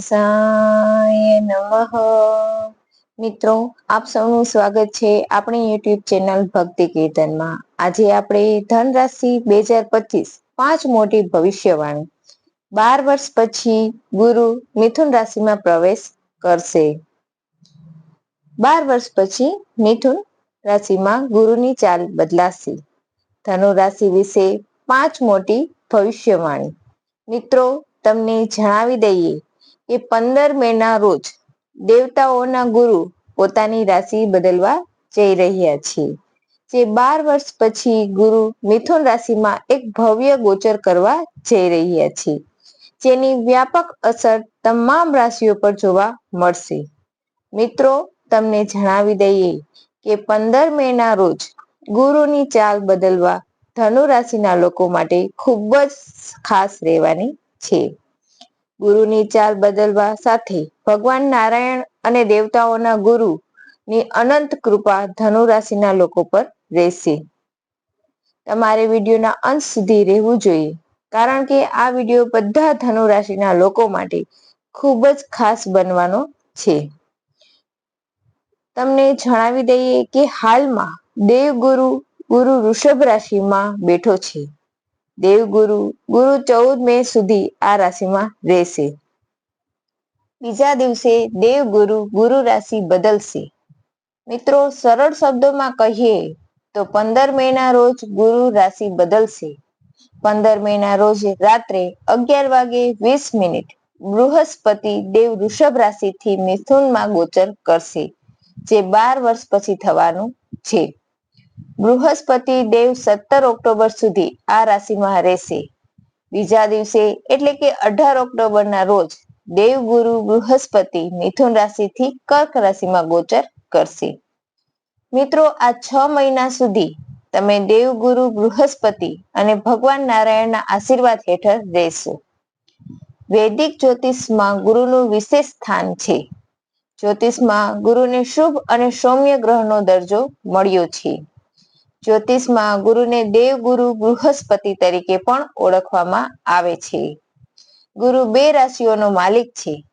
સાય નમઃ. મિત્રો, આપ સૌનું સ્વાગત છે આપણી યુટ્યુબ ચેનલ ભક્તિ કીર્તનમાં. આજે આપણે ધન રાશિ બે હજાર પચીસ, પાંચ મોટી ભવિષ્યવાણી. બાર વર્ષ પછી ગુરુ મિથુન રાશિમાં પ્રવેશ કરશે. બાર વર્ષ પછી મિથુન રાશિમાં ગુરુની ચાલ બદલાશે. ધનુ રાશિ વિશે પાંચ મોટી ભવિષ્યવાણી. મિત્રો, તમને જણાવી દઈએ કે પંદર મે ના રોજ દેવતાઓના ગુરુ પોતાની રાશિ બદલવા જઈ રહ્યા છે. જે બાર વર્ષ પછી ગુરુ મિથુન રાશિમાં એક ભવ્ય ગોચર કરવા જઈ રહ્યા છે. જેની વ્યાપક અસર તમામ રાશિઓ પર જોવા મળશે. મિત્રો, તમને જણાવી દઈએ કે પંદર મે ના રોજ ગુરુની ચાલ બદલવા ધનુ રાશિના લોકો માટે ખૂબ જ ખાસ રહેવાની છે. ગુરુની ચાલ બદલવા સાથે ભગવાન નારાયણ અને દેવતાઓના ગુરુ ની અનંત કૃપા ધનુ રાશિના લોકો પર રહેશે. તમારે વિડીયોના અંત સુધી રહેવું જોઈએ, કારણ કે આ વીડિયો બધા ધનુ રાશિના લોકો માટે ખૂબ જ ખાસ બનવાનો છે. તમને જણાવી દઈએ કે હાલમાં દેવગુરુ ગુરુ વૃષભ રાશિમાં બેઠો છે. દેવગુરુ, ગુરુ ચૌદ મે સુધી આ રાશિમાં રહેશે. બીજા દિવસે દેવગુરુ ગુરુ રાશિ બદલશે. મિત્રો, સરળ શબ્દોમાં કહીએ તો પંદર મે ના રોજ ગુરુ રાશિ બદલશે. પંદર મે ના રોજ રાત્રે અગિયાર વાગે વીસ મિનિટ બૃહસ્પતિ દેવ વૃષભ રાશિથી મિથુનમાં ગોચર કરશે, જે બાર વર્ષ પછી થવાનું છે. બૃહસ્પતિ દેવ સત્તર ઓક્ટોબર સુધી આ રાશિમાં રહેશે. બીજા દિવસે એટલે કે અઢાર ઓક્ટોબરના રોજ દેવગુરુ બૃહસ્પતિ મિથુન રાશિથી કર્ક રાશિમાં ગોચર કરશે. મિત્રો, આ છ મહિના સુધી તમે દેવગુરુ બૃહસ્પતિ અને ભગવાન નારાયણના આશીર્વાદ હેઠળ રહેશો. વૈદિક જ્યોતિષમાં ગુરુનું વિશેષ સ્થાન છે. જ્યોતિષમાં ગુરુને શુભ અને સૌમ્ય ગ્રહનો દરજ્જો મળ્યો છે. જ્યોતિષમાં ગુરુને દેવગુરુ બૃહસ્પતિ તરીકે પણ ઓળખવામાં આવે છે. ગુરુ બે રાશિઓનો માલિક છે.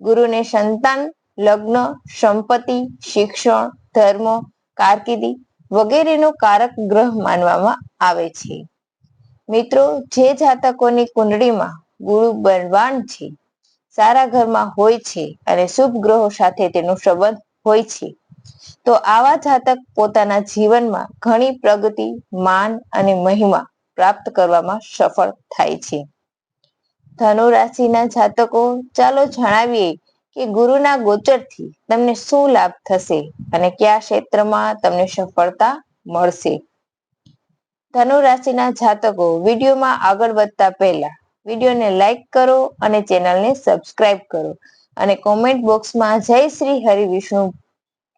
ગુરુને સંતાન, લગ્ન, સંપત્તિ, શિક્ષણ, ધર્મ, કારકિર્દી વગેરેનો કારક ગ્રહ માનવામાં આવે છે. મિત્રો, જે જાતકોની કુંડળીમાં ગુરુ બળવાન છે, સારા ઘરમાં હોય છે અને શુભ ગ્રહો સાથે તેનો સંબંધ હોય છે. તો આવા જાતક પોતાના જીવનમાં ઘણી પ્રગતિ, માન અને મહિમા પ્રાપ્ત કરવામાં સફળ થાય છે. ધનુ રાશિના જાતકો, ચાલો જણાવીએ કે ગુરુના ગોચરથી તમને શું લાભ થશે અને કયા ક્ષેત્રમાં તમને સફળતા મળશે? ધનુ રાશિના જાતકો, વિડીયોમાં આગળ વધતા પહેલા વિડીયોને લાઈક કરો અને ચેનલને સબસ્ક્રાઇબ કરો અને કોમેન્ટ બોક્સમાં જય શ્રી હરિ વિષ્ણુ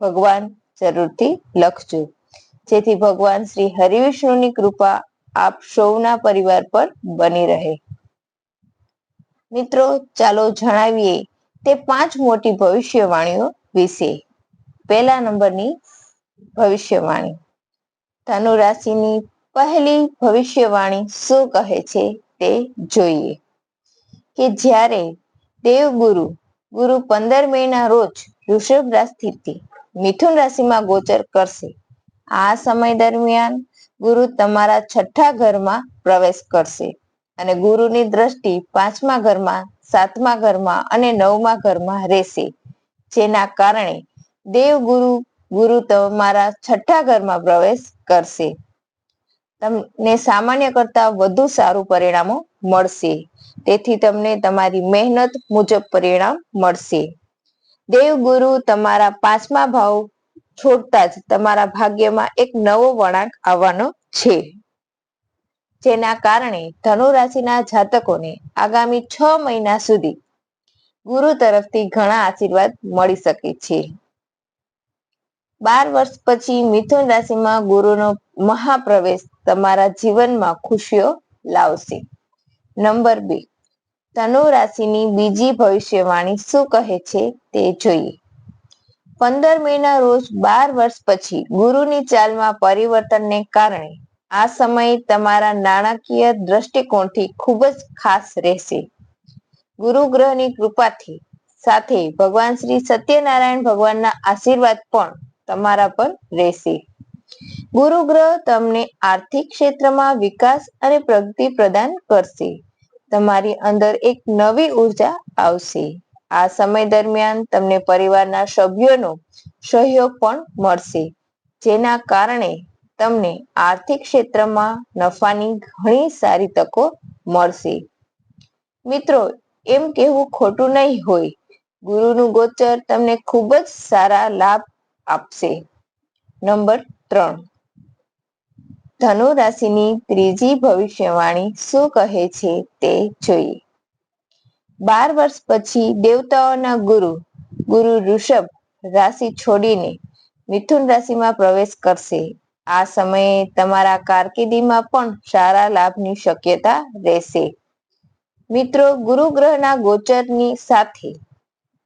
ભગવાન જરૂરથી લખજો. જેથી ભગવાન શ્રી હરિવિષ્ણુની કૃપા આપ સૌના પરિવાર પર બની રહે. મિત્રો, ચાલો જણાવીએ તે પાંચ મોટી ભવિષ્યવાણીઓ વિશે. પહેલા નંબરની ભવિષ્યવાણી. ધનુ રાશિની પહેલી ભવિષ્યવાણી શું કહે છે તે જોઈએ. કે જ્યારે દેવગુરુ ગુરુ પંદર મે ના રોજ ઋષભ રાશિથી મિથુન રાશિમાં ગોચર કરશે. આ સમય દરમિયાન ગુરુ તમારા છઠ્ઠા ઘરમાં પ્રવેશ કરશે અને ગુરુની દ્રષ્ટિ પાંચમા ઘરમાં, સાતમા ઘરમાં અને નવમા ઘરમાં રહેશે. જેના કારણે દેવ ગુરુ ગુરુ તમારા છઠ્ઠા ઘરમાં પ્રવેશ કરશે. તમને સામાન્ય કરતા વધુ સારું પરિણામો મળશે. તેથી તમને તમારી મહેનત મુજબ પરિણામ મળશે. દેવ ગુરુ તમારા પાંચમા ભાવ છોડતા જ તમારા ભાગ્યમાં એક નવો વળાંક આવવાનો છે. જેના કારણે ધનુ રાશિના જાતકોને આગામી છ મહિના સુધી ગુરુ તરફથી ઘણા આશીર્વાદ મળી શકે છે. બાર વર્ષ પછી મિથુન રાશિમાં ગુરુનો મહાપ્રવેશ તમારા જીવનમાં ખુશીઓ લાવશે. નંબર બે ધનુ રાશિની બીજી ભવિષ્યવાણી શું કહે છે તે જોઈએ. પંદર મહિના રોજ બાર વર્ષ પછી ગુરુની ચાલમાં પરિવર્તનને કારણે આ સમય તમારા નાણાકીય દ્રષ્ટિકોણથી ખૂબ જ ખાસ રહેશે. ગુરુ ગ્રહની કૃપાથી સાથે ભગવાન શ્રી સત્યનારાયણ ભગવાનના આશીર્વાદ પણ તમારા પર રહેશે. ગુરુ ગ્રહ તમને આર્થિક ક્ષેત્રમાં વિકાસ અને પ્રગતિ પ્રદાન કરશે. તમારી અંદર એક નવી ઊર્જા આવશે. આ સમય દરમિયાન તમને પરિવારના સભ્યોનો સહયોગ પણ મળશે, જેના કારણે તમને આર્થિક ક્ષેત્રમાં નફાની ઘણી સારી તકો મળશે. મિત્રો, એમ કહેવું ખોટું નહીં હોય. ગુરુનું ગોચર તમને ખૂબ જ સારા લાભ આપશે. નંબર ત્રણ. ધનુ રાશિની ત્રીજી ભવિષ્યવાણી શું કહે છે તે જોઈએ. બાર વર્ષ પછી દેવતાઓના ગુરુ ગુરુ ઋષભ, રાશિ છોડીને મિથુન રાશિમાં પ્રવેશ કરશે. આ સમયે તમારા કારકિર્દીમાં પણ સારા લાભની શક્યતા રહેશે. મિત્રો, ગુરુ ગ્રહના ગોચરની સાથે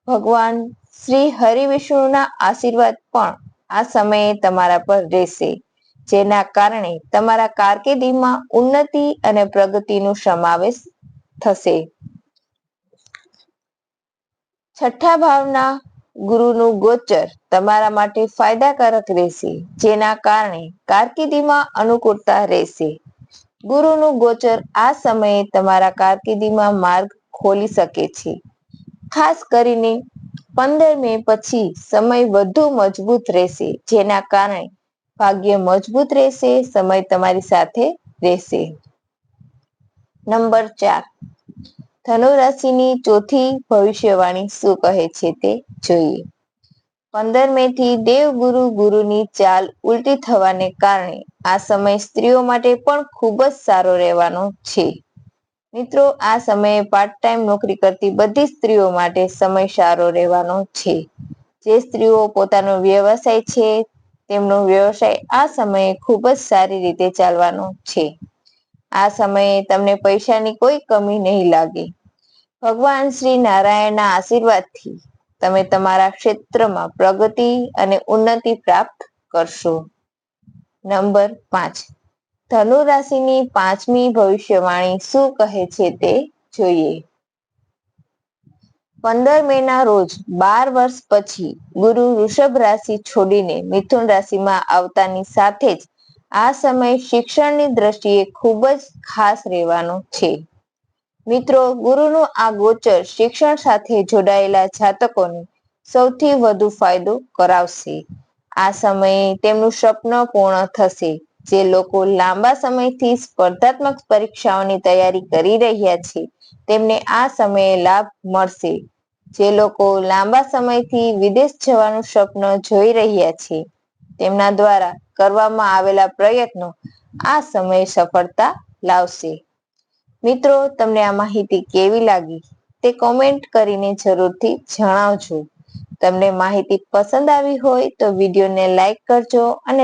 ભગવાન શ્રી હરિવિષ્ણુના આશીર્વાદ પણ આ સમયે તમારા પર રહેશે. જેના કારણે તમારા કારકિર્દીમાં ઉન્નતિ અને પ્રગતિનો સમાવેશ થશે. છઠ્ઠા ભાવના ગુરુનું ગોચર તમારા માટે ફાયદાકારક રહેશે, જેના કારણે કારકિર્દીમાં અનુકૂળતા રહેશે. ગુરુનું ગોચર આ સમયે તમારા કારકિર્દીમાં માર્ગ ખોલી શકે છે. ખાસ કરીને પંદર મે પછી સમય વધુ મજબૂત રહેશે, જેના કારણે ભાગ્ય મજબૂત રહેશે, સમય તમારી સાથે રહેશે. નંબર ચાર. ધનુ રાશિની ચોથી ભવિષ્યવાણી શું કહે છે તે જોઈએ. પંદર મે થી દેવગુરુ ગુરુની ચાલ ઉલટી થવાને કારણે આ સમય સ્ત્રીઓ માટે પણ ખૂબ જ સારો રહેવાનો છે. મિત્રો, આ સમયે પાર્ટ ટાઈમ નોકરી કરતી બધી સ્ત્રીઓ માટે સમય સારો રહેવાનો છે. જે સ્ત્રીઓ પોતાનો વ્યવસાય છે તેમનો વ્યવસાય આ સમયે ખૂબ જ સારી રીતે ચાલવાનો છે. આ સમયે તમને પૈસાની કોઈ કમી નહીં લાગે. ભગવાન શ્રી નારાયણના આશીર્વાદથી તમે તમારા ક્ષેત્રમાં પ્રગતિ અને ઉન્નતિ પ્રાપ્ત કરશો. નંબર પાંચ. ધનુ રાશિની પાંચમી ભવિષ્યવાણી શું કહે છે તે જોઈએ. પંદર મે ના રોજ બાર વર્ષ પછી ગુરુ વૃષભ રાશિ છોડીને મિથુન રાશિમાં આવતાની સાથે જ આ સમય શિક્ષણની દ્રષ્ટિએ ખૂબ જ ખાસ રહેવાનો છે. મિત્રો, ગુરુનું આ ગોચર શિક્ષણ સાથે જોડાયેલા જાતકોને સૌથી વધુ ફાયદો કરાવશે. આ સમયે તેમનું સ્વપ્ન પૂર્ણ થશે. જે લોકો લાંબા સમયથી સ્પર્ધાત્મક પરીક્ષાઓની તૈયારી કરી રહ્યા છે, તેમને આ સમયે લાભ મળશે. જે લોકો લાંબા સમયથી વિદેશ જવાનું સ્વપ્ન જોઈ રહ્યા છે, તેમના દ્વારા કરવામાં આવેલા પ્રયત્નો આ સમયે સફળતા લાવશે. મિત્રો, તમને આ માહિતી કેવી લાગી? તે કોમેન્ટ કરીને જરૂરથી જણાવજો. તમને માહિતી પસંદ આવી હોય તો વિડીયોને લાઈક કરજો અને